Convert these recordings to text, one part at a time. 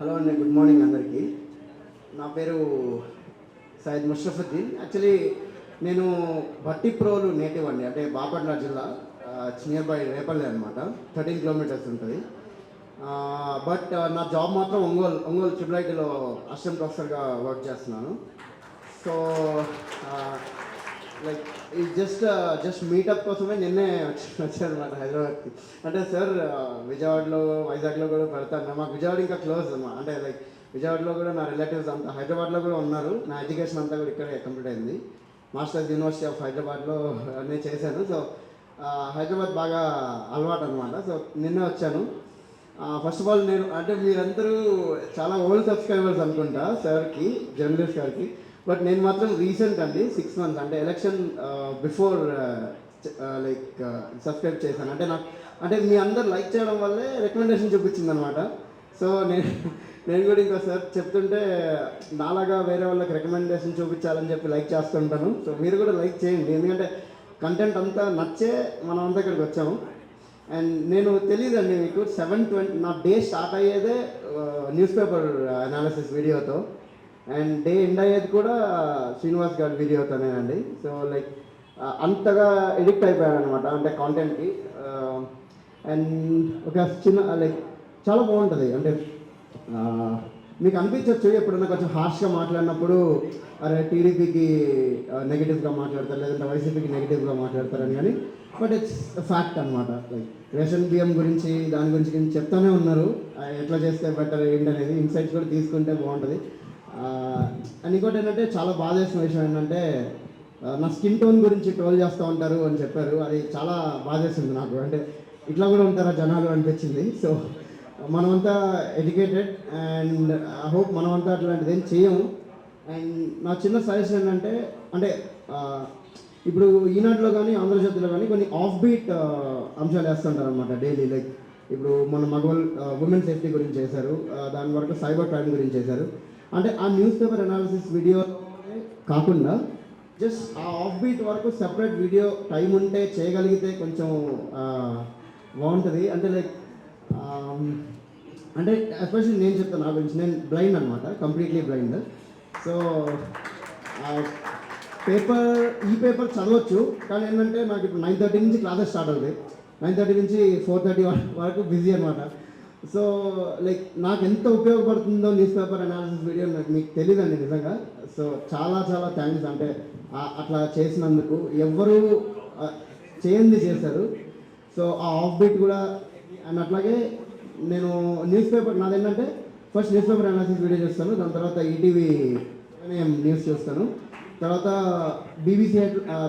Hello అండి good morning అందరికీ. నా పేరు సయ్యద్ ముషరఫుద్దీన్. యాక్చువల్లీ నేను భట్టిప్రోలు నేటివ్ అండి అంటే బాపట్ల జిల్లా నియర్ బై రేపల్లి అనమాట థర్టీన్ కిలోమీటర్స్ ఉంటుంది. బట్ నా జాబ్ మాత్రం ఒంగోలు ఒంగోలు ట్రిపుల్ అసిస్టెంట్ ప్రొఫెసర్గా వర్క్ చేస్తున్నాను. సో లైక్ ఇది జస్ట్ జస్ట్ మీటప్ కోసమే నిన్నే వచ్చాను అనమాట హైదరాబాద్కి. అంటే సార్ uh, విజయవాడలో వైజాగ్లో కూడా పెడతాను. మాకు విజయవాడ ఇంకా క్లోజ్ అమ్మా అంటే లైక్ విజయవాడలో కూడా నా రిలేటివ్స్ అంతా హైదరాబాద్లో కూడా ఉన్నారు. నా ఎడ్యుకేషన్ అంతా కూడా ఇక్కడే కంప్లీట్ అయింది. మాస్టర్స్ యూనివర్సిటీ ఆఫ్ హైదరాబాద్లో అన్నీ చేశాను. సో uh, హైదరాబాద్ బాగా అలవాటు అనమాట సో నిన్నే వచ్చాను. ఫస్ట్ ఆఫ్ ఆల్ నేను అంటే మీరందరూ చాలా ఓల్డ్ సబ్స్క్రైబర్స్ అనుకుంటా సార్కి జర్నలిస్ట్ గారికి. బట్ నేను మాత్రం రీసెంట్ అండి సిక్స్ మంత్స్ అంటే ఎలక్షన్ బిఫోర్ లైక్ సబ్స్క్రైబ్ చేశాను. అంటే నాకు అంటే మీ అందరు లైక్ చేయడం వల్లే రికమెండేషన్ చూపించింది అనమాట సో నేను నేను కూడా ఇంకో సార్ చెప్తుంటే నాలాగా వేరే వాళ్ళకి రికమెండేషన్ చూపించాలని చెప్పి లైక్ చేస్తుంటాను. సో మీరు కూడా లైక్ చేయండి. ఎందుకంటే కంటెంట్ అంతా నచ్చే మనం అంతా ఇక్కడికి వచ్చాము. అండ్ నేను తెలియదండి మీకు సెవెన్ ట్వంటీ నా డే స్టార్ట్ అయ్యేదే న్యూస్ పేపర్ అనాలిసిస్ వీడియోతో అండ్ డే ఎండ్ అయ్యేది కూడా శ్రీనివాస్ గారి వీడియోతోనేనండి సో లైక్ అంతగా ఎడిక్ట్ అయిపోయాను అనమాట అంటే కాంటెంట్కి అండ్ ఒక చిన్న లైక్ చాలా బాగుంటుంది. అంటే మీకు అనిపించవచ్చు ఎప్పుడన్నా కొంచెం హార్ష్గా మాట్లాడినప్పుడు అరే టీడీపీకి నెగిటివ్గా మాట్లాడతారు లేదంటే వైసీపీకి నెగిటివ్గా మాట్లాడతారని కానీ బట్ ఇట్స్ ఫ్యాక్ట్ అనమాట లైక్ రేషన్ బియ్యం గురించి దాని గురించి గురించి చెప్తానే ఉన్నారు. ఎట్లా చేస్తే బెటర్ ఏంటనేది ఇన్సైట్స్ కూడా తీసుకుంటే బాగుంటుంది. అండ్ ఇంకోటి ఏంటంటే చాలా బాధ చేసిన విషయం ఏంటంటే నా స్కిన్ టోన్ గురించి ట్రోల్ చేస్తూ ఉంటారు అని చెప్పారు. అది చాలా బాధేస్తుంది నాకు. అంటే ఇట్లా కూడా ఉంటారా జనాలు అనిపించింది. సో మనమంతా ఎడ్యుకేటెడ్ అండ్ ఐ హోప్ మనమంతా అట్లాంటిది ఏం చేయము అండ్ నా చిన్న సజెషన్ ఏంటంటే అంటే ఇప్పుడు ఈనాటిలో కానీ ఆంధ్రజ్యోతిలో కానీ కొన్ని ఆఫ్ బీట్ అంశాలు వేస్తుంటారు అనమాట డైలీ. లైక్ ఇప్పుడు మన మగవాళ్ళు ఉమెన్ సేఫ్టీ గురించి చేశారు. దాని వరకు సైబర్ క్రైమ్ గురించి చేశారు. అంటే ఆ న్యూస్ పేపర్ అనాలిసిస్ వీడియో కాకుండా జస్ట్ ఆ ఆఫ్ బీట్ వరకు సెపరేట్ వీడియో టైం ఉంటే చేయగలిగితే కొంచెం బాగుంటుంది. అంటే లైక్ అంటే ఎస్పెషల్లీ నేను చెప్తాను నా గురించి నేను బ్లైండ్ అనమాట కంప్లీట్లీ బ్లైండ్ సో పేపర్ ఈ పేపర్ చదవచ్చు కానీ ఏంటంటే నాకు ఇప్పుడు నైన్ థర్టీ నుంచి క్లాసెస్ స్టార్ట్ అవుతాయి. నైన్ థర్టీ నుంచి ఫోర్ థర్టీ వరకు బిజీ అనమాట సో లైక్ నాకు ఎంత ఉపయోగపడుతుందో న్యూస్ పేపర్ అనాలిసిస్ వీడియో నాకు మీకు తెలియదండి నిజంగా. సో చాలా చాలా థ్యాంక్స్ అంటే అట్లా చేసినందుకు ఎవరు చేయంది చేశారు. సో ఆ ఆఫ్ బీట్ కూడా అండ్ అట్లాగే నేను news paper నాదేంటంటే first news paper analysis video చూస్తాను. దాని తర్వాత ఈటీవీ న్యూస్ చూస్తాను. తర్వాత BBC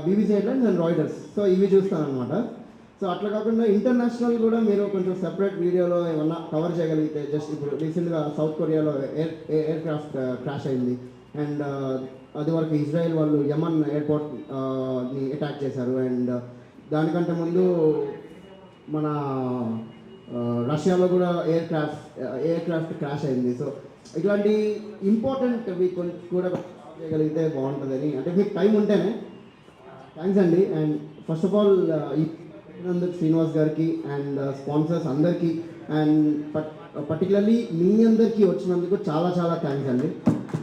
BBC headlines and Reuters so ఇవి చూస్తాను అనమాట సో అట్లా కాకుండా ఇంటర్నేషనల్ కూడా మీరు కొంచెం సెపరేట్ వీడియోలో ఏమన్నా కవర్ చేయగలిగితే జస్ట్ ఇప్పుడు రీసెంట్గా సౌత్ కొరియాలో ఎయిర్ ఎయిర్ క్రాఫ్ట్ క్రాష్ అయింది. అండ్ uh, అది వరకు ఇజ్రాయెల్ వాళ్ళు యమన్ ఎయిర్పోర్ట్ uh, ని అటాక్ చేశారు. అండ్ uh, దానికంటే ముందు మన రష్యాలో కూడా aircraft aircraft crash అయింది. సో ఇట్లాంటి ఇంపార్టెంట్ కూడా చేయగలిగితే బాగుంటుందని. అంటే మీకు టైం ఉంటేనే థ్యాంక్స్ అండి. అండ్ ఫస్ట్ ఆఫ్ ఆల్ ఈ శ్రీనివాస్ గారికి అండ్ స్పాన్సర్స్ uh, అందరికీ. అండ్ పర్టికులర్లీ మీ అందరికీ వచ్చినందుకు చాలా చాలా థ్యాంక్స్ అండి.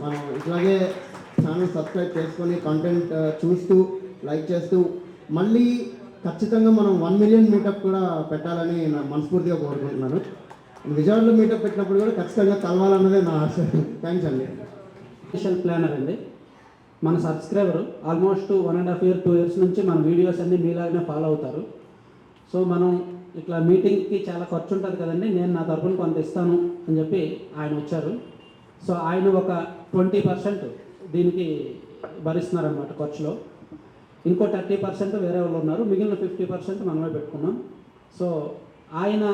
మనం ఇట్లాగే ఛానల్ సబ్స్క్రైబ్ చేసుకొని కంటెంట్ uh, చూస్తూ లైక్ చేస్తూ మళ్ళీ ఖచ్చితంగా మనం వన్ మిలియన్ మీటప్ కూడా పెట్టాలని నా మనస్ఫూర్తిగా కోరుకుంటున్నాను. విజయవాడలో మీటప్ పెట్టినప్పుడు కూడా ఖచ్చితంగా కలవాలన్నదే నా ఆశ. థ్యాంక్స్ అండి. స్పెషల్ ప్లానర్ అండి. మన subscriber almost one and half year two years నుంచి మన వీడియోస్ అన్నీ మీలాగానే ఫాలో అవుతారు. సో మనం ఇట్లా మీటింగ్కి చాలా ఖర్చు ఉంటుంది కదండి నేను నా తరఫున కొంత ఇస్తాను అని చెప్పి ఆయన వచ్చారు. సో ఆయన ఒక ట్వంటీ పర్సెంట్ దీనికి భరిస్తున్నారనమాట ఖర్చులో. ఇంకో థర్టీ పర్సెంట్ వేరే వాళ్ళు ఉన్నారు మిగిలిన ఫిఫ్టీ పర్సెంట్ మనమే పెట్టుకున్నాం. సో ఆయన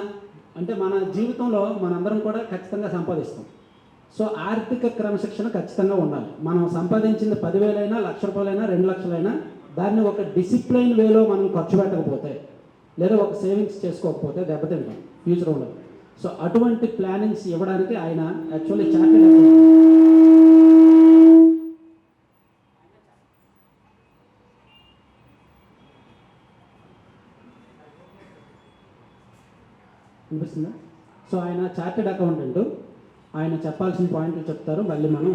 అంటే మన జీవితంలో మనందరం కూడా ఖచ్చితంగా సంపాదిస్తాం. సో ఆర్థిక క్రమశిక్షణ ఖచ్చితంగా ఉండాలి. మనం సంపాదించింది పదివేలైనా లక్ష రూపాయలైనా రెండు లక్షలైనా దాన్ని ఒక డిసిప్లైన్ వేలో మనం ఖర్చు పెట్టకపోతే లేదా ఒక సేవింగ్స్ చేసుకోకపోతే దెబ్బతింటాం ఫ్యూచర్ ఉండదు సో అటువంటి ప్లానింగ్స్ ఇవ్వడానికి ఆయన యాక్చువల్లీ చార్టెడ్ అనిపిస్తుందా సో ఆయన చార్టెడ్ అకౌంటెంట్. ఆయన చెప్పాల్సిన పాయింట్లు చెప్తారు. మళ్ళీ మనం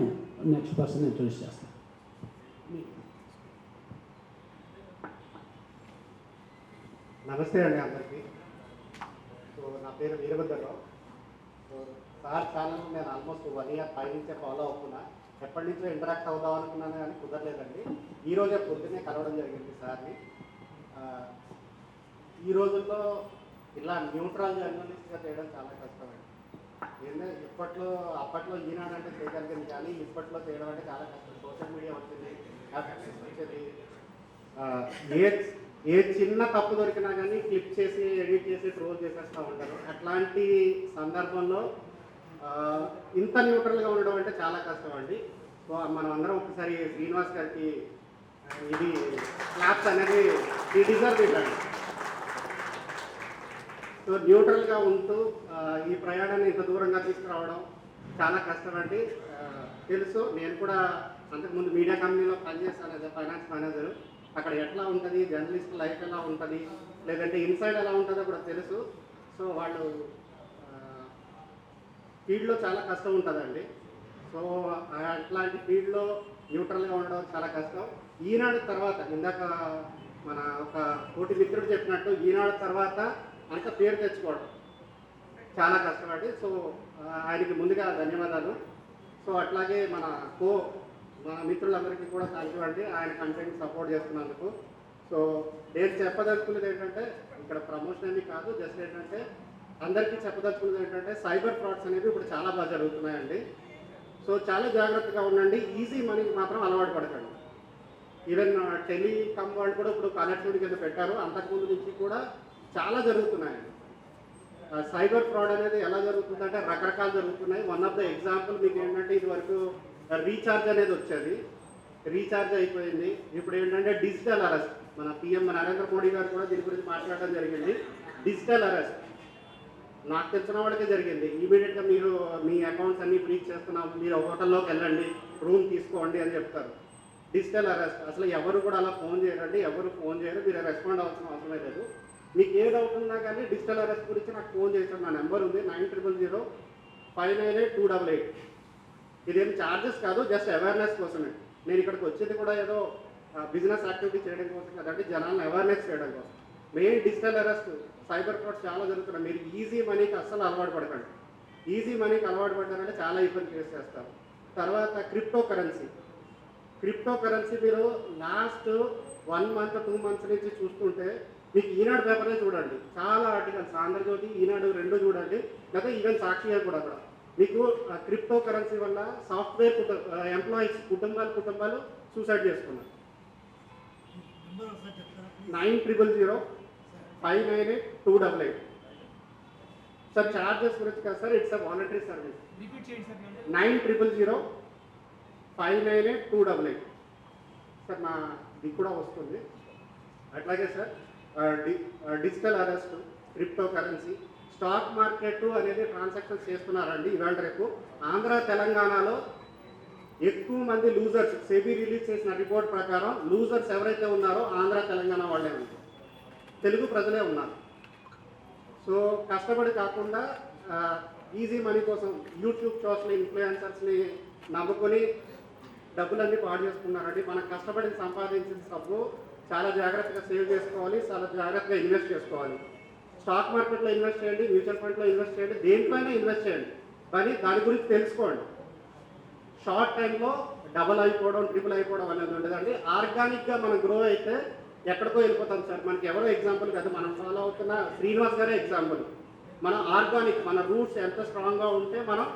నెక్స్ట్ పర్సన్ ఇంట్రొడ్యూస్ చేస్తాం. నమస్తే అండి అందరికీ. సో నా పేరు వీరభద్రరావు. సో సార్ ఛానల్ నేను ఆల్మోస్ట్ వన్ ఇయర్ పై నుంచే ఫాలో అవుతున్నా. ఎప్పటి నుంచో ఇంటరాక్ట్ అవుదాం అనుకున్నాను కానీ కుదరలేదండి. ఈ రోజే పొద్దున్నే కలవడం జరిగింది సార్ని. ఈ రోజుల్లో ఇలా న్యూట్రల్ జర్నలిస్ట్గా చేయడం చాలా కష్టమండి. ఏంటంటే ఇప్పట్లో అప్పట్లో ఈనాడంటే అంటే చేయగలిగింది కానీ ఇప్పట్లో చేయడం అంటే చాలా కష్టం. సోషల్ మీడియా వచ్చింది యాక్సెస్ వచ్చింది ఏ ఏ చిన్న తప్పు దొరికినా కానీ క్లిక్ చేసి ఎడిట్ చేసి ట్రోల్ చేసేస్తూ ఉంటారు. అట్లాంటి సందర్భంలో ఇంత న్యూట్రల్గా ఉండడం అంటే చాలా కష్టం అండి. సో మనం అందరం ఒకసారి శ్రీనివాస్ గారికి ఇది క్లాప్స్ అనేది ఈ డిజర్వ్ ఇవ్వండి సో న్యూట్రల్గా ఉంటూ ఈ ప్రయాణాన్ని ఇంత దూరంగా తీసుకురావడం చాలా కష్టం అండి. తెలుసు నేను కూడా అంతకుముందు మీడియా కంపెనీలో పనిచేస్తాను యాజ్ ఫైనాన్స్ మేనేజర్. అక్కడ ఎట్లా ఉంటుంది జర్నలిస్ట్ లైఫ్ ఎలా ఉంటుంది లేదంటే ఇన్సైడ్ ఎలా ఉంటుందో కూడా తెలుసు. సో వాళ్ళు ఫీల్డ్లో చాలా కష్టం ఉంటుందండి. సో అట్లాంటి ఫీల్డ్లో న్యూట్రల్గా ఉండడం చాలా కష్టం. ఈనాడు తర్వాత ఇందాక మన ఒక కోటి మిత్రుడు చెప్పినట్టు ఈనాడు తర్వాత అంత పేరు తెచ్చుకోవడం చాలా కష్టపడి సో ఆయనకి ముందుగా ధన్యవాదాలు. సో అట్లాగే మన కో మా మిత్రులందరికీ కూడా థ్యాంక్ యూ అండి. ఆయన కంటెంట్ సపోర్ట్ చేస్తున్నందుకు. సో నేను చెప్పదలుచుకున్నది ఏంటంటే ఇక్కడ ప్రమోషన్ అనేది కాదు. జస్ట్ ఏంటంటే అందరికీ చెప్పదలుచుకున్నది ఏంటంటే సైబర్ ఫ్రాడ్స్ అనేవి ఇప్పుడు చాలా బాగా జరుగుతున్నాయండి. సో చాలా జాగ్రత్తగా ఉండండి. ఈజీ మనీకి మాత్రం అలవాటు పడకండి. ఈవెన్ టెలికామ్ uh, వాళ్ళు కూడా ఇప్పుడు కనెక్టివిటీ కింద పెట్టారు. అంతకుముందు నుంచి కూడా చాలా జరుగుతున్నాయండి. సైబర్ ఫ్రాడ్ అనేది ఎలా జరుగుతుందంటే రకరకాలు జరుగుతున్నాయి. వన్ ఆఫ్ ద ఎగ్జాంపుల్ మీకు ఏంటంటే ఇది వరకు రీఛార్జ్ అనేది వచ్చేది. రీఛార్జ్ అయిపోయింది. ఇప్పుడు ఏంటంటే డిజిటల్ అరెస్ట్ మన పిఎం నరేంద్ర మోడీ గారు కూడా దీని గురించి మాట్లాడడం జరిగింది. డిజిటల్ అరెస్ట్ నాకు తెలిసిన వాడికే జరిగింది. ఇమీడియట్గా మీరు మీ అకౌంట్స్ అన్ని ఫ్రీజ్ చేస్తున్నాం మీరు హోటల్లోకి వెళ్ళండి రూమ్ తీసుకోండి అని చెప్తారు. డిజిటల్ అరెస్ట్ అసలు ఎవరు కూడా అలా ఫోన్ చేయరండి. ఎవరు ఫోన్ చేయరు. మీరు రెస్పాండ్ అవ్వాల్సిన అవసరమే లేదు. మీకు ఏ డౌట్ ఉన్నా కానీ డిజిటల్ అరెస్ట్ గురించి నాకు ఫోన్ చేశాను నా నెంబర్ ఉంది nine triple zero five nine eight two double eight ఇదేం ఛార్జెస్ కాదు జస్ట్ అవేర్నెస్ కోసమే. నేను ఇక్కడికి వచ్చేది కూడా ఏదో బిజినెస్ యాక్టివిటీ చేయడం కోసం కదండి జనాలను అవేర్నెస్ చేయడం కోసం. Main digital arrest cyber fraud చాలా జరుగుతున్నాయి. మీరు ఈజీ మనీకి అస్సలు అలవాటు పడకండి. ఈజీ మనీకి అలవాటు పడ్డారంటే చాలా ఇబ్బంది ఫేస్ చేస్తారు. తర్వాత క్రిప్టో కరెన్సీ క్రిప్టో కరెన్సీ మీరు last one month two months నుంచి చూస్తుంటే మీకు ఈనాడు పేపరే చూడండి. చాలా ఆర్టికల్స్ ఆంధ్రజ్యోతి ఈనాడు రెండు చూడండి. లేదా ఈవెన్ సాక్షిగా కూడా అక్కడ. మీకు క్రిప్టో కరెన్సీ వల్ల సాఫ్ట్వేర్ కుటుంబ ఎంప్లాయీస్ కుటుంబాలు కుటుంబాలు సూసైడ్ చేసుకున్నారు. Nine triple zero five nine eight two double eight. Sir charges గురించి కదా sir it's a voluntary service? Nine triple zero five nine eight two double eight. Sir నా ఇది కూడా వస్తుంది. అట్లాగే sir digital arrest crypto currency stock market అనేది transactions చేస్తున్నారండి ఇవాళ రేపు. ఆంధ్ర తెలంగాణలో ఎక్కువ మంది లూజర్స్ సెబీ రిలీజ్ చేసిన రిపోర్ట్ ప్రకారం లూజర్స్ ఎవరైతే ఉన్నారో ఆంధ్ర తెలంగాణ వాళ్ళే ఉన్నారు. తెలుగు ప్రజలే ఉన్నారు. సో కష్టపడి కాకుండా ఈజీ మనీ కోసం యూట్యూబ్ షోస్ని ఇన్ఫ్లుయెన్సర్స్ని నమ్ముకొని డబ్బులన్నీ పాడు చేసుకున్నారండి. మనం కష్టపడి సంపాదించిన డబ్బు చాలా జాగ్రత్తగా సేవ్ చేసుకోవాలి చాలా జాగ్రత్తగా ఇన్వెస్ట్ చేసుకోవాలి. స్టాక్ మార్కెట్లో ఇన్వెస్ట్ చేయండి మ్యూచువల్ ఫండ్లో ఇన్వెస్ట్ చేయండి దేంట్లోనే ఇన్వెస్ట్ చేయండి. కానీ దాని గురించి తెలుసుకోండి. షార్ట్ టైంలో డబల్ అయిపోవడం ట్రిపుల్ అయిపోవడం అనేది ఉండదండి. ఆర్గానిక్గా మనం గ్రో అయితే ఎక్కడికో వెళ్ళిపోతాం సార్. మనకి ఎవరో ఎగ్జాంపుల్ కదా మనం ఫాలో అవుతున్న శ్రీనివాస్ గారే ఎగ్జాంపుల్. మన ఆర్గానిక్ మన రూట్స్ ఎంత స్ట్రాంగ్గా ఉంటే మనం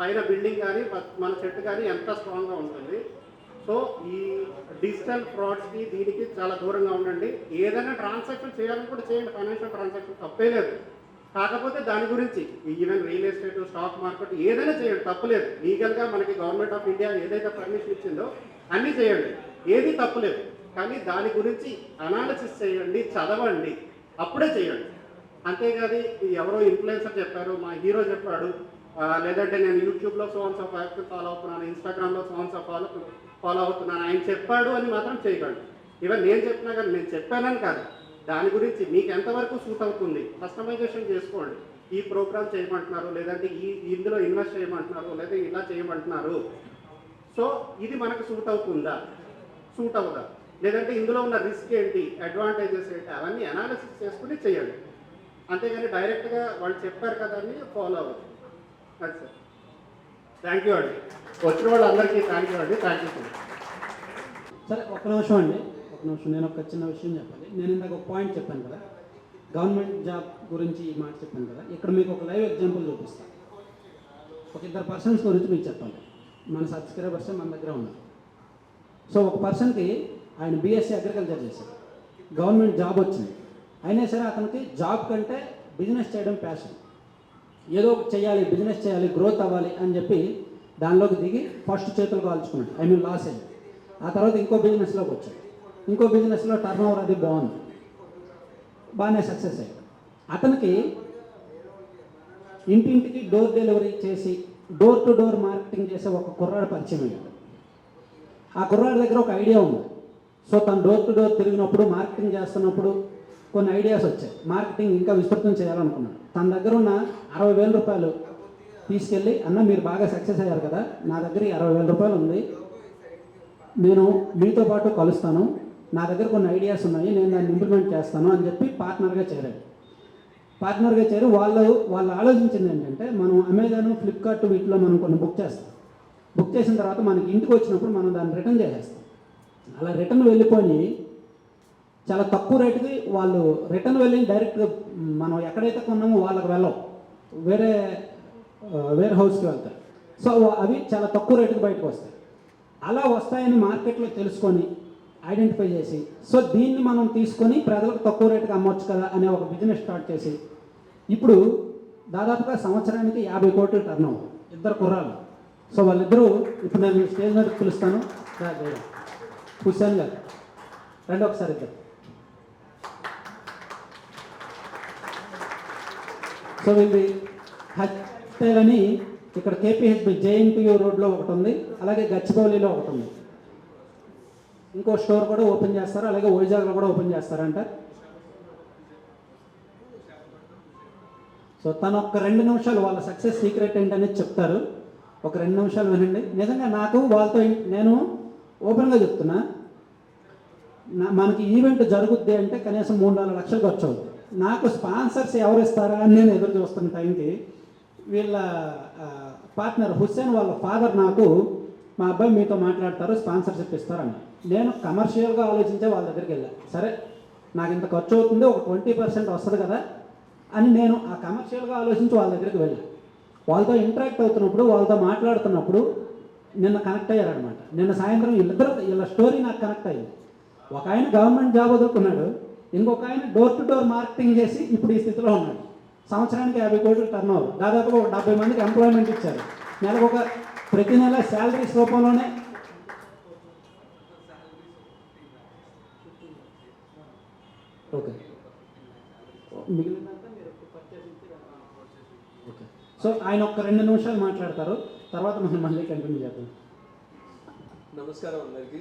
పైన బిల్డింగ్ కానీ మన చెట్టు కానీ ఎంత స్ట్రాంగ్గా ఉంటుంది. సో ఈ డిజిటల్ ఫ్రాడ్స్కి దీనికి చాలా దూరంగా ఉండండి. ఏదైనా ట్రాన్సాక్షన్ చేయాలని కూడా చేయండి. ఫైనాన్షియల్ ట్రాన్సాక్షన్ తప్పే లేదు. కాకపోతే దాని గురించి even real estate stock market ఏదైనా చేయండి. తప్పులేదు లీగల్గా మనకి గవర్నమెంట్ ఆఫ్ ఇండియా ఏదైతే పర్మిషన్ ఇచ్చిందో అన్నీ చేయండి. ఏది తప్పులేదు కానీ దాని గురించి అనాలిసిస్ చేయండి చదవండి. అప్పుడే చేయండి. అంతేకాదు ఎవరో ఇన్ఫ్లుయెన్సర్ చెప్పారు మా హీరో చెప్పాడు లేదంటే నేను యూట్యూబ్లో సోన్స్ ఆఫ్ ఫాలో అవుతున్నాను ఇన్స్టాగ్రామ్లో సోన్స్ ఆఫ్ ఫాలో ఫాలో అవుతున్నాను. ఆయన చెప్పాడు అని మాత్రం చేయగలడు ఈవెన్ నేను చెప్పినా కానీ నేను చెప్పానని కాదు. దాని గురించి మీకు ఎంతవరకు సూట్ అవుతుంది? కస్టమైజేషన్ చేసుకోండి. ఈ ప్రోగ్రామ్ చేయమంటున్నారు లేదంటే ఈ ఇందులో ఇన్వెస్ట్ చేయమంటున్నారు లేదా ఇలా చేయమంటున్నారు. సో ఇది మనకు సూట్ అవుతుందా? సూట్ అవుదా లేదంటే ఇందులో ఉన్న రిస్క్ ఏంటి? అడ్వాంటేజెస్ ఏంటి? అవన్నీ అనాలిసిస్ చేసుకుని చేయండి. అంతేగాని డైరెక్ట్గా వాళ్ళు చెప్పారు కదా అని ఫాలో అవ్వదు అది సార్. థ్యాంక్ యూ అండి. వచ్చిన వాళ్ళందరికీ థ్యాంక్ యూ అండి థ్యాంక్ యూ సరే ఒక నిమిషం అండి. ఒక నిమిషం నేను ఒక చిన్న విషయం చెప్పాలి. నేను ఇందాక ఒక పాయింట్ చెప్పాను కదా. గవర్నమెంట్ జాబ్ గురించి ఈ మాట చెప్పాను కదా. ఇక్కడ మీకు ఒక లైవ్ ఎగ్జాంపుల్ చూపిస్తాను ఒక ఇద్దరు పర్సన్స్ గురించి మీకు చెప్పాలి. మన సబ్స్క్రైబర్స్ మన దగ్గర ఉన్నారు. సో ఒక పర్సన్కి ఆయన బీఎస్సీ అగ్రికల్చర్ చేశారు గవర్నమెంట్ జాబ్ వచ్చింది. అయినా సరే అతనికి జాబ్ కంటే బిజినెస్ చేయడం ప్యాషన్ ఏదో ఒకటి చేయాలి బిజినెస్ చేయాలి గ్రోత్ అవ్వాలి అని చెప్పి దానిలోకి దిగి ఫస్ట్ చేతులు కాల్చుకున్నాడు. ఐ మీన్ లాస్ అయ్యింది ఆ తర్వాత ఇంకో బిజినెస్లోకి వచ్చాడు. ఇంకో బిజినెస్లో టర్న్ ఓవర్ అది బాగుంది. బాగానే సక్సెస్ అయ్యాడు. అతనికి ఇంటింటికి డోర్ డెలివరీ చేసి డోర్ టు డోర్ మార్కెటింగ్ చేసే ఒక కుర్రాడు పరిచయం అయ్యాడు. ఆ కుర్రాడి దగ్గర ఒక ఐడియా ఉంది. సో తను డోర్ టు డోర్ తిరిగినప్పుడు మార్కెటింగ్ చేస్తున్నప్పుడు కొన్ని ఐడియాస్ వచ్చాయి. మార్కెటింగ్ ఇంకా విస్తృతం చేయాలనుకున్నాడు. తన దగ్గర ఉన్న అరవై వేల రూపాయలు తీసుకెళ్ళి అన్న మీరు బాగా సక్సెస్ అయ్యారు కదా నా దగ్గర అరవై వేల రూపాయలు ఉంది. నేను మీతో పాటు కలుస్తాను. నా దగ్గర కొన్ని ఐడియాస్ ఉన్నాయి నేను దాన్ని ఇంప్లిమెంట్ చేస్తాను అని చెప్పి పార్ట్నర్గా చేరాడు. పార్ట్నర్గా చేరి వాళ్ళు వాళ్ళు ఆలోచించింది ఏంటంటే మనం అమెజాన్ ఫ్లిప్కార్ట్ వీటిలో మనం కొన్ని బుక్ చేస్తాం. బుక్ చేసిన తర్వాత మనకి ఇంటికి వచ్చినప్పుడు మనం దాన్ని రిటర్న్ చేసేస్తాం. అలా రిటర్న్ వెళ్ళిపోయి చాలా తక్కువ రేటుకి వాళ్ళు రిటర్న్ వెళ్ళి డైరెక్ట్గా మనం ఎక్కడైతే కొన్నామో వాళ్ళకి వెళ్ళం. వేరే వేర్ హౌస్కి వెళ్తారు సో అవి చాలా తక్కువ రేటుకి బయటకు వస్తాయి. అలా వస్తాయని మార్కెట్లో తెలుసుకొని ఐడెంటిఫై చేసి సో దీన్ని మనం తీసుకొని ప్రజలకు తక్కువ రేటుకి అమ్మవచ్చు కదా అనే ఒక బిజినెస్ స్టార్ట్ చేసి ఇప్పుడు దాదాపుగా సంవత్సరానికి యాభై కోట్లు టర్న్ ఇద్దరు కుర్రాలు సో వాళ్ళిద్దరూ ఇప్పుడు నేను స్టేజ్ మీద పిలుస్తాను. రా, హుస్సేన్ గారు. రండి ఒకసారి ఇద్దరు. సో వీళ్ళు హస్టైల్ అని ఇక్కడ కేపీహెచ్బి జేఎన్టీయూ రోడ్లో ఒకటి ఉంది అలాగే గచ్చిబౌలిలో ఒకటి ఉంది. ఇంకో స్టోర్ కూడా ఓపెన్ చేస్తారు అలాగే వైజాగ్లో కూడా ఓపెన్ చేస్తారంట. సో తను ఒక రెండు నిమిషాలు వాళ్ళ సక్సెస్ సీక్రెట్ ఏంటనేది చెప్తారు. ఒక రెండు నిమిషాలు వినండి. నిజంగా నాకు వాళ్ళతో నేను ఓపెన్గా చెప్తున్నా నా మనకి ఈవెంట్ జరుగుద్ది అంటే కనీసం మూడు నాలుగు లక్షలు ఖర్చు అవుతుంది నాకు స్పాన్సర్స్ ఎవరు ఇస్తారా అని నేను ఎదురు చూస్తున్న టైంకి వీళ్ళ పార్ట్నర్ హుస్సేన్ వాళ్ళ ఫాదర్ నాకు మా అబ్బాయి మీతో మాట్లాడతారు స్పాన్సర్షిప్ ఇస్తారని. నేను కమర్షియల్గా ఆలోచించే వాళ్ళ దగ్గరికి వెళ్ళాను సరే నాకు ఇంత ఖర్చు అవుతుంది ఒక ట్వంటీ పర్సెంట్ వస్తుంది కదా అని నేను ఆ కమర్షియల్గా ఆలోచించి వాళ్ళ దగ్గరికి వెళ్ళాను వాళ్ళతో ఇంటరాక్ట్ అవుతున్నప్పుడు వాళ్ళతో మాట్లాడుతున్నప్పుడు నిన్న కనెక్ట్ అయ్యారనమాట నిన్న సాయంత్రం వీళ్ళిద్దరు వీళ్ళ స్టోరీ నాకు కనెక్ట్ అయ్యింది ఒక ఆయన గవర్నమెంట్ జాబ్ వదులుకున్నాడు ఇంకొక ఆయన డోర్ టు డోర్ మార్కెటింగ్ చేసి ఇప్పుడు ఈ స్థితిలో ఉన్నాడు. సంవత్సరానికి యాభై కోట్లు టర్న్ ఓవర్ దాదాపుగా ఒక డెబ్బై మందికి ఎంప్లాయ్మెంట్ ఇచ్చారు. నెలకు ఒక ప్రతి నెల శాలరీస్ రూపంలోనే ఓకే ఓకే సో ఆయన ఒక రెండు నిమిషాలు మాట్లాడతారు. తర్వాత మనం మళ్ళీ కంటిన్యూ చేద్దాం. నమస్కారం అందరికీ.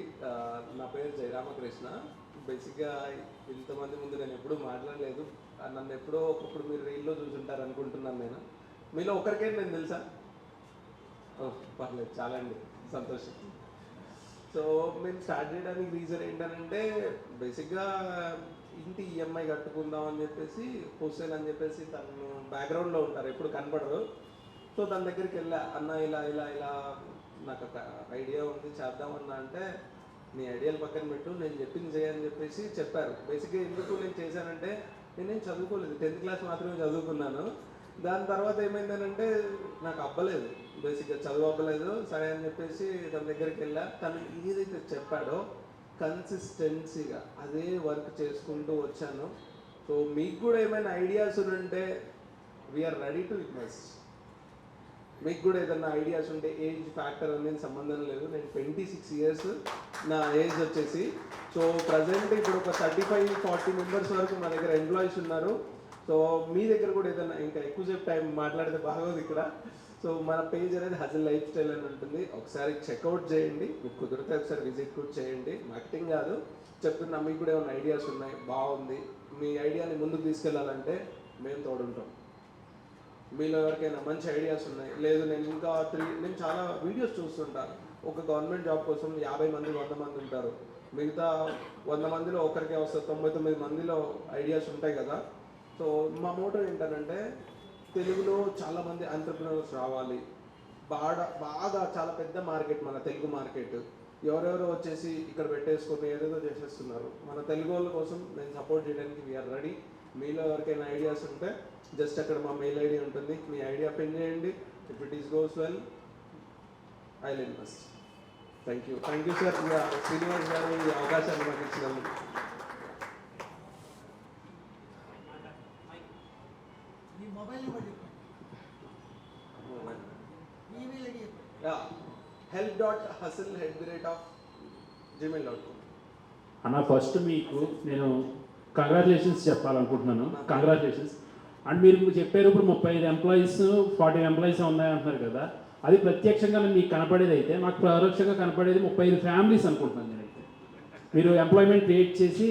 నా పేరు జయరామకృష్ణ. బేసిక్గా ఇంతమంది ముందు నేను ఎప్పుడూ మాట్లాడలేదు. నన్ను ఎప్పుడో ఒకప్పుడు మీరు రీల్లో చూసుంటారు అనుకుంటున్నాను నేను. మీలో ఒకరికే నేను తెలుసా? పర్లేదు చాలా అండి సంతోషం. సో మేము స్టార్ట్ చేయడానికి రీజన్ ఏంటంటే బేసిక్గా ఇంటి ఈఎంఐ కట్టుకుందాం అని చెప్పేసి హుస్సేన్ అని చెప్పేసి తను బ్యాక్గ్రౌండ్లో ఉంటారు ఎప్పుడు కనపడరు సో తన దగ్గరికి వెళ్ళా అన్న ఇలా ఇలా ఇలా నాకు ఒక ఐడియా ఉంది చేద్దామన్నా అంటే నీ ఐడియాలు పక్కన పెట్టు నేను చెప్పింది చేయని చెప్పేసి చెప్పారు. బేసిక్గా ఎందుకు నేను చేశానంటే నేనేం చదువుకోలేదు. టెన్త్ క్లాస్ మాత్రమే చదువుకున్నాను. దాని తర్వాత ఏమైందనంటే నాకు అవ్వలేదు బేసిక్గా చదువు అవ్వలేదు సరే అని చెప్పేసి తన దగ్గరికి వెళ్ళా. తను ఏదైతే చెప్పాడో కన్సిస్టెన్సీగా అదే వర్క్ చేసుకుంటూ వచ్చాను. సో మీకు కూడా ఏమైనా ఐడియాస్ ఉంటే వీఆర్ రెడీ టు ఇన్వెస్ట్ మీకు కూడా ఏదైనా ఐడియాస్ ఉంటే ఏజ్ ఫ్యాక్టర్ అనేది సంబంధం లేదు. నేను ట్వంటీ సిక్స్ ఇయర్స్ నా ఏజ్ వచ్చేసి. సో ప్రజెంట్ ఇప్పుడు ఒక థర్టీ ఫైవ్ ఫార్టీ మెంబర్స్ వరకు మా దగ్గర ఎంప్లాయీస్ ఉన్నారు. సో మీ దగ్గర కూడా ఏదైనా ఇంకా ఎక్కువసేపు టైం మాట్లాడితే బాగోదు ఇక్కడ. సో మన పేజ్ అనేది హజల్ లైఫ్ స్టైల్ అని ఉంటుంది. ఒకసారి చెక్అవుట్ చేయండి. మీకు కుదిరితే ఒకసారి విజిట్ కూడా చేయండి. మార్కెటింగ్ కాదు. చెప్తున్నా మీకు కూడా ఏమైనా ఐడియాస్ ఉన్నాయి? బాగుంది. మీ ఐడియాని ముందుకు తీసుకెళ్ళాలంటే మేము తోడుంటాం. మీలో ఎవరికైనా మంచి ఐడియాస్ ఉన్నాయి? లేదు నేను ఇంకా త్రీ నేను చాలా వీడియోస్ చూస్తుంటాను ఒక గవర్నమెంట్ జాబ్ కోసం యాభై మంది వంద మంది ఉంటారు. మిగతా వంద మందిలో ఒకరికే వస్తారు తొంభై తొమ్మిది మందిలో ఐడియాస్ ఉంటాయి కదా. సో మా మోటో ఏంటంటే తెలుగులో చాలామంది ఎంటర్ప్రినర్స్ రావాలి. బాగా బాగా చాలా పెద్ద మార్కెట్ మన తెలుగు మార్కెట్ ఎవరెవరో వచ్చేసి ఇక్కడ పెట్టేసుకొని ఏదేదో చేసేస్తున్నారు. మన తెలుగు వాళ్ళ కోసం నేను సపోర్ట్ చేయడానికి వీఆర్ రెడీ మీలో ఎవరికైనా ఐడియాస్ ఉంటే జస్ట్ అక్కడ మా మెయిల్ ఐడి ఉంటుంది. మీ ఐడియా పిన్ చేయండి. If it is goes well I invest thank you thank you sir Srinivas గారు ఈ అవకాశాన్ని మాకు ఇచ్చినందుకు. మీ మొబైల్ నెంబర్ చెప్పండి. ఈమెయిల్ ఐడి చెప్పండి. Help dot hustle at the rate of Gmail dot com అన్న ఫస్ట్ మీకు నేను కంగ్రాచులేషన్స్ చెప్పాలనుకుంటున్నాను. కంగ్రాచులేషన్స్ అండ్ మీరు చెప్పారు ఇప్పుడు ముప్పై ఐదు ఎంప్లాయీస్ ఫార్టీ ఎంప్లాయీస్ ఉన్నాయంటున్నారు కదా. అది ప్రత్యక్షంగా మీకు కనపడేది అయితే మాకు పరోక్షంగా కనపడేది ముప్పై ఐదు ఫ్యామిలీస్ అనుకుంటున్నాను నేనైతే. మీరు ఎంప్లాయ్మెంట్ క్రియేట్ చేసి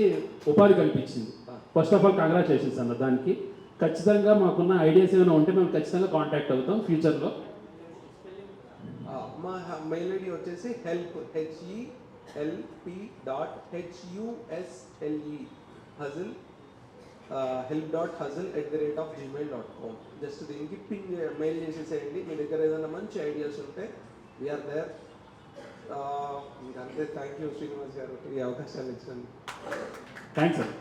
ఉపాధి కల్పించింది. ఫస్ట్ ఆఫ్ ఆల్ కంగ్రాచులేషన్స్ అన్న దానికి. ఖచ్చితంగా మాకున్న ఐడియాస్ ఏమైనా ఉంటే మేము ఖచ్చితంగా కాంటాక్ట్ అవుతాం ఫ్యూచర్లో మా మెయిల్ ఐడి వచ్చేసి help H E L P dot H U S L E hustle help dot hustle at the rate of Gmail dot com just దీనికి పింగ్ మెయిల్ చేసేసేయండి. మీ దగ్గర ఏదైనా మంచి ఐడియాస్ ఉంటే వీఆర్ దేర్ అంతే. థ్యాంక్ యూ శ్రీనివాస్ గారు ఈ అవకాశాన్ని ఇచ్చినందుకు. థ్యాంక్స్ సార్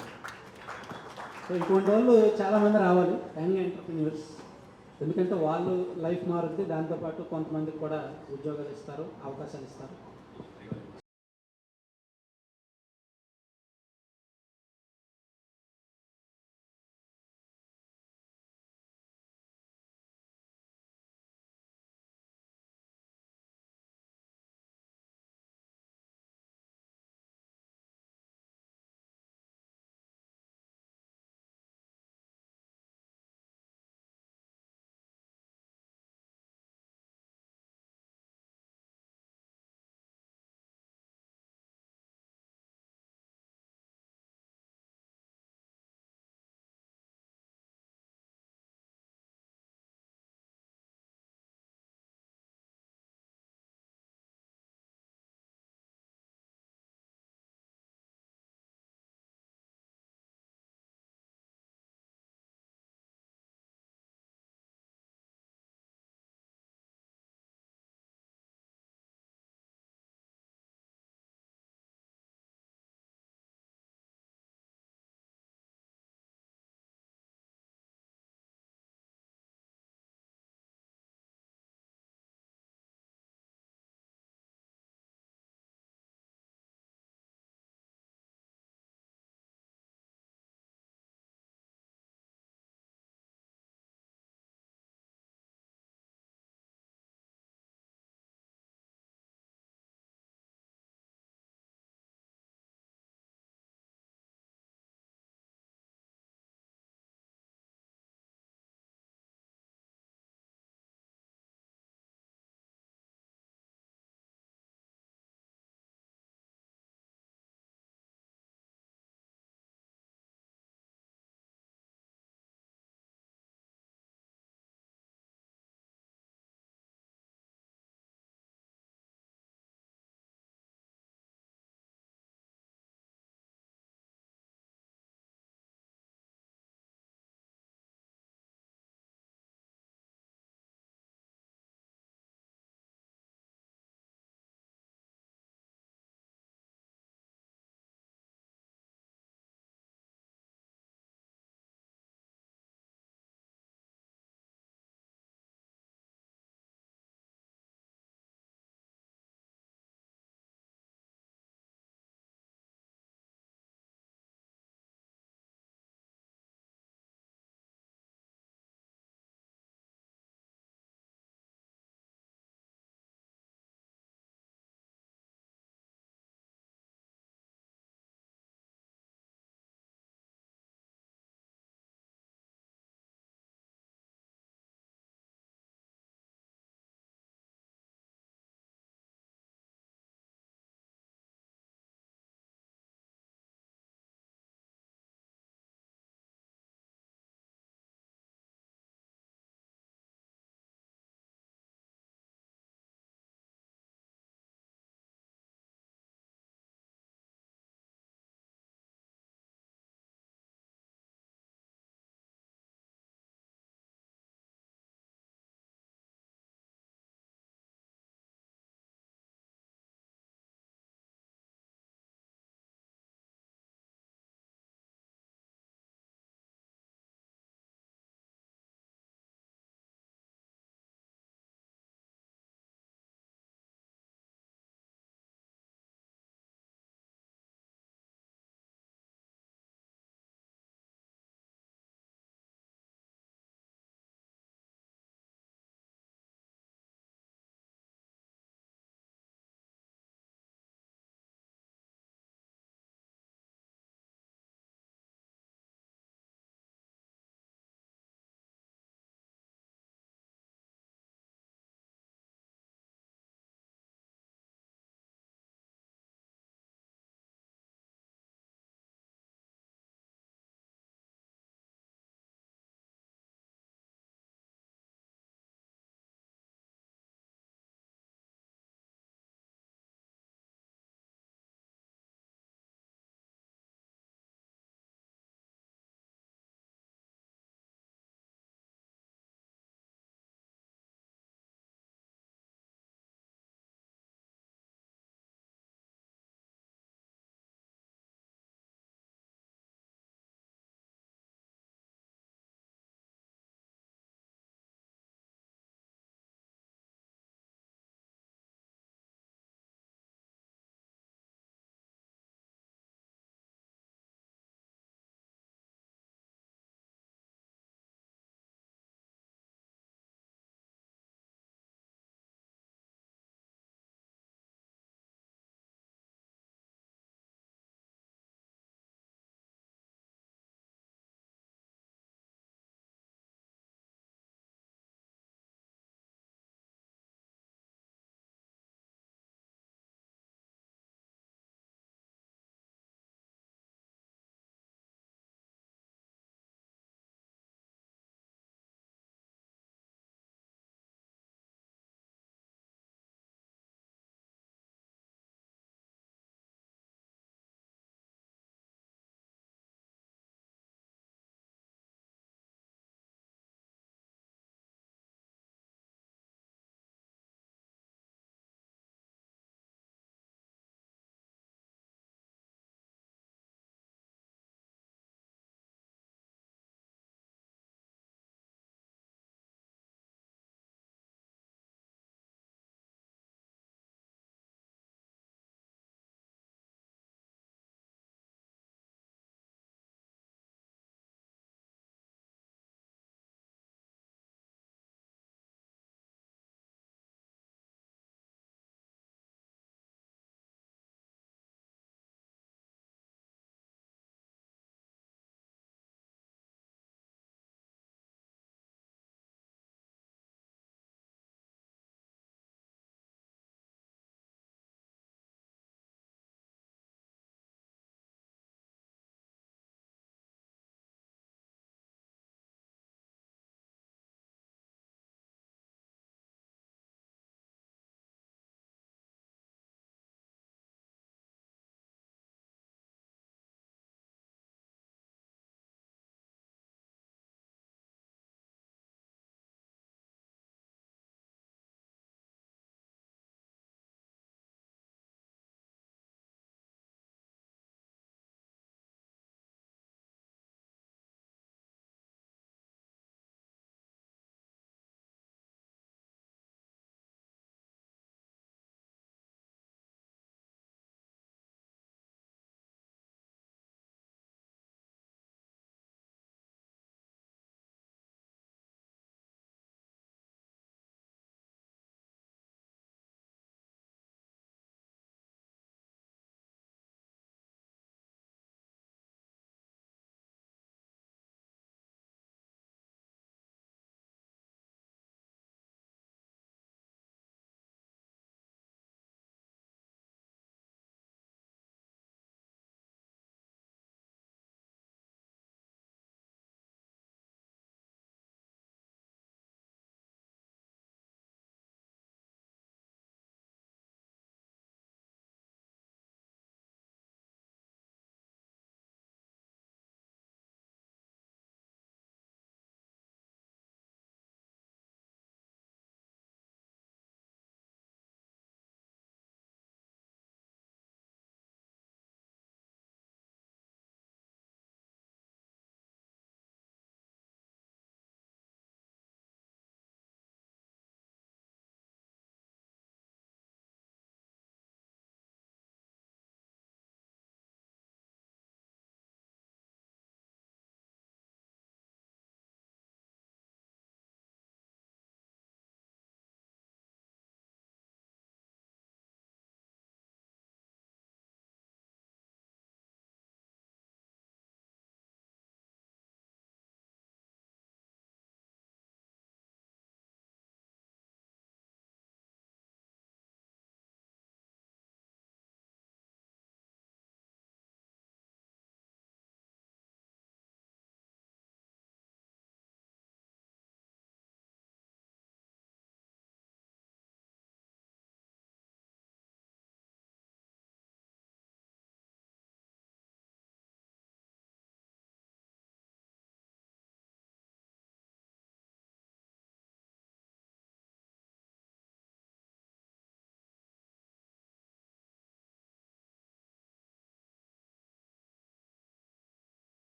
సో ఇటువంటి వాళ్ళు చాలామంది రావాలి. యంగ్ ఎంటర్ప్రీనియర్స్ ఎందుకంటే వాళ్ళు లైఫ్ మారుద్ది. దాంతోపాటు కొంతమందికి కూడా ఉద్యోగాలు ఇస్తారు అవకాశాలు ఇస్తారు.